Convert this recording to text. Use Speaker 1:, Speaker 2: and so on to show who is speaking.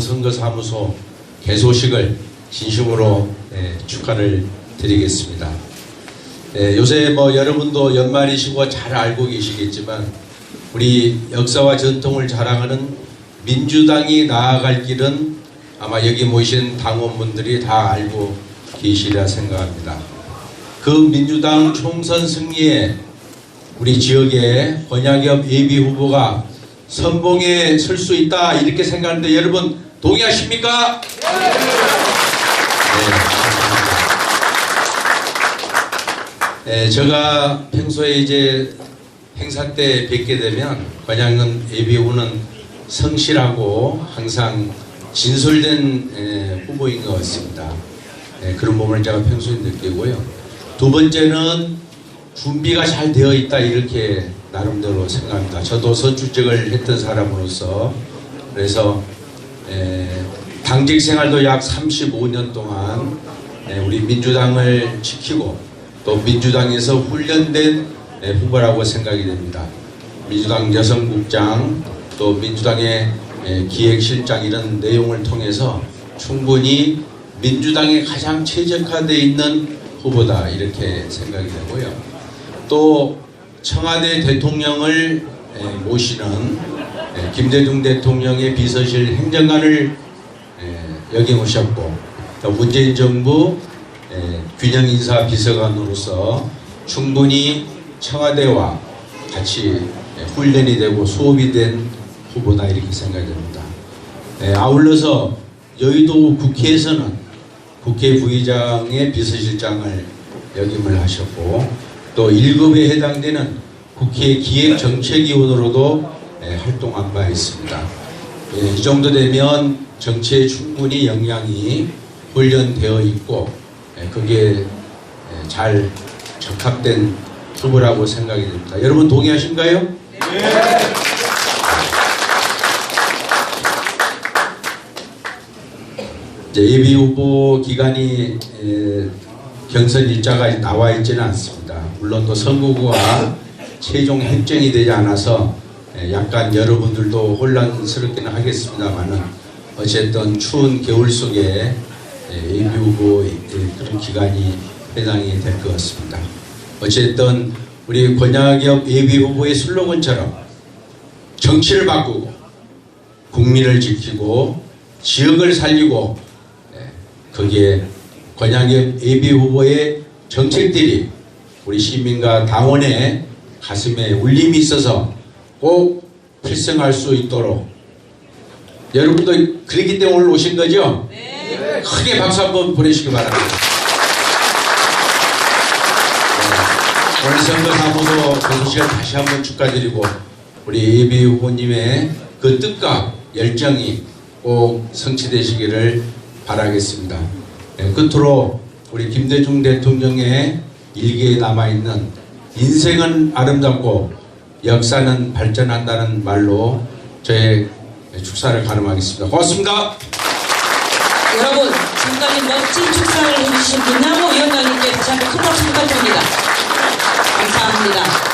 Speaker 1: 선거사무소 개소식을 진심으로 예, 축하를 드리겠습니다. 예, 요새 뭐 여러분도 연말이시고 잘 알고 계시겠지만 우리 역사와 전통을 자랑하는 민주당이 나아갈 길은 아마 여기 모이신 당원분들이 다 알고 계시리라 생각합니다. 그 민주당 총선 승리에 우리 지역의 권양엽 예비 후보가 선봉에 설 수 있다 이렇게 생각하는데 여러분 동의하십니까? 네. 네, 제가 평소에 이제 행사 때 뵙게 되면 권양은 예비 후보는 성실하고 항상 진솔된 에, 후보인 것 같습니다. 네, 그런 부분을 제가 평소에 느끼고요. 두 번째는 준비가 잘 되어 있다 이렇게 나름대로 생각합니다. 저도 선출직을 했던 사람으로서 그래서 에, 당직 생활도 약 35년 동안 에, 우리 민주당을 지키고 또 민주당에서 훈련된 에, 후보라고 생각이 됩니다. 민주당 여성국장 또 민주당의 에, 기획실장 이런 내용을 통해서 충분히 민주당에 가장 최적화되어 있는 후보다 이렇게 생각이 되고요. 또 청와대 대통령을 에, 모시는 에, 김대중 대통령의 비서실 행정관을 에, 여기 모셨고 또 문재인 정부 에, 균형 인사 비서관으로서 충분히 청와대와 같이 에, 훈련이 되고 수업이 된 후보다 이렇게 생각이 됩니다. 에, 아울러서 여의도 국회에서는 국회 부의장의 비서실장을 역임을 하셨고 또 1급에 해당되는 국회 기획정책위원으로도 예, 활동한 바 있습니다. 예, 이 정도 되면 정치에 충분히 역량이 훈련되어 있고 예, 그게 예, 잘 적합된 후보라고 생각이 됩니다. 여러분 동의하신가요? 이제 예비 후보 기간이 에, 경선 일자가 나와 있지는 않습니다. 물론 또 선거구가 최종 핵정이 되지 않아서 에, 약간 여러분들도 혼란스럽기는 하겠습니다만은 어쨌든 추운 겨울 속에 에, 예비 후보 그런 기간이 해당이 될 것 같습니다. 어쨌든 우리 권양엽 예비 후보의 슬로건처럼 정치를 바꾸고 국민을 지키고 지역을 살리고 거기에 권양엽 예비 후보의 정책들이 우리 시민과 당원의 가슴에 울림이 있어서 꼭 필승할 수 있도록 여러분도 그렇기 때문에 오늘 오신 거죠? 네. 크게 박수 한번 보내시기 바랍니다. 네. 오늘 선거사무소 공시를 다시 한번 축하드리고 우리 예비 후보님의 그 뜻과 열정이 꼭 성취되시기를 바라겠습니다. 네, 끝으로 우리 김대중 대통령의 일기에 남아있는 인생은 아름답고 역사는 발전한다는 말로 저의 축사를 가름하겠습니다. 고맙습니다.
Speaker 2: 여러분 지금까지 멋진 축사를 해주신 김남호 위원장님께 다시 한번 큰 박수 부탁드립니다. 감사합니다.